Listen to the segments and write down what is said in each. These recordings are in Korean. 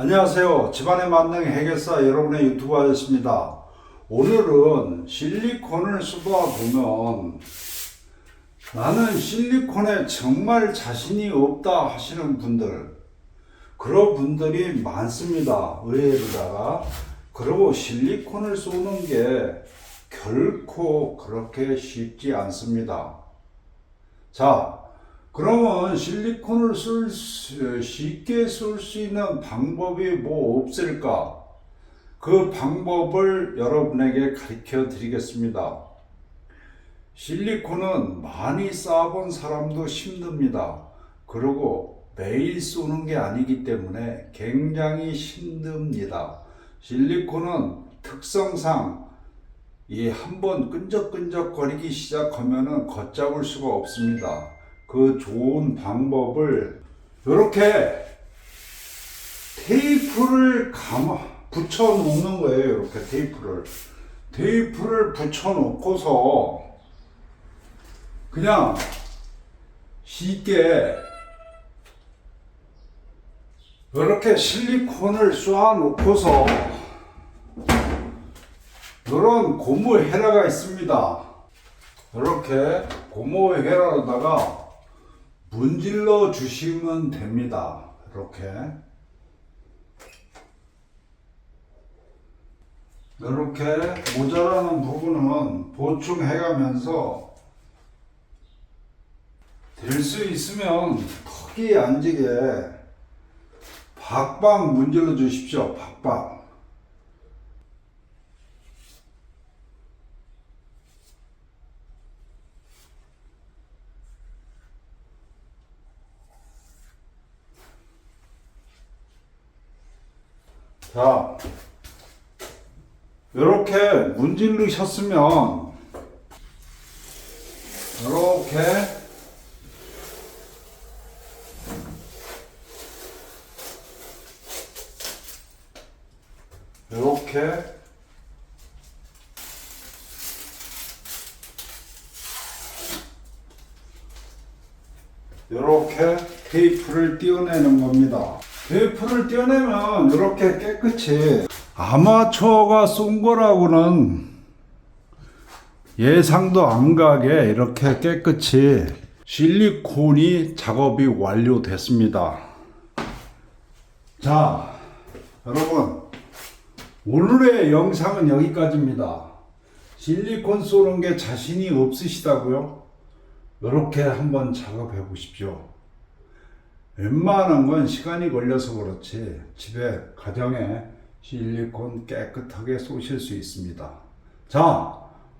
안녕하세요. 집안의 만능 해결사 여러분의 유튜브 아저씨입니다. 오늘은 실리콘을 쏟아 보면 나는 실리콘에 정말 자신이 없다 하시는 분들 그런 분들이 많습니다. 의외로다가 그리고 실리콘을 쏘는 게 결코 그렇게 쉽지 않습니다. 자, 그러면 실리콘을 쓸 수- 쉽게 쓸 수 있는 방법이 뭐 없을까? 그 방법을 여러분에게 가르쳐 드리겠습니다. 실리콘은 많이 쌓아본 사람도 힘듭니다. 그리고 매일 쏘는 게 아니기 때문에 굉장히 힘듭니다. 실리콘은 특성상 이 한번 끈적끈적거리기 시작하면은 걷잡을 수가 없습니다. 그 좋은 방법을 이렇게 테이프를 감아 붙여 놓는 거예요. 이렇게 테이프를 테이프를 붙여 놓고서 그냥 쉽게 이렇게 실리콘을 쏘아 놓고서 이런 고무 헤라가 있습니다. 이렇게 고무 헤라로다가 문질러 주시면 됩니다. 이렇게 이렇게 모자라는 부분은 보충해 가면서 될 수 있으면 턱이 안 지게 박박 문질러 주십시오. 박박. 자, 이렇게 문질르셨으면 이렇게 이렇게 이렇게 테이프를 띄어내는 겁니다. 테이프를 띄어내면 이렇게 깨끗이 아마추어가 쏜 거라고는 예상도 안 가게 이렇게 깨끗이 실리콘이 작업이 완료됐습니다. 자, 여러분 오늘의 영상은 여기까지입니다. 실리콘 쏘는 게 자신이 없으시다고요? 이렇게 한번 작업해 보십시오. 웬만한 건 시간이 걸려서 그렇지 집에 가정에 실리콘 깨끗하게 쏘실 수 있습니다. 자,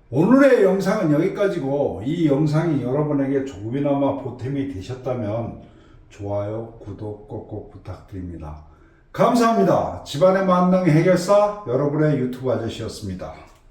오늘의 영상은 여기까지고 이 영상이 여러분에게 조금이나마 보탬이 되셨다면 좋아요, 구독 꼭꼭 부탁드립니다. 감사합니다. 집안의 만능 해결사 여러분의 유튜브 아저씨였습니다.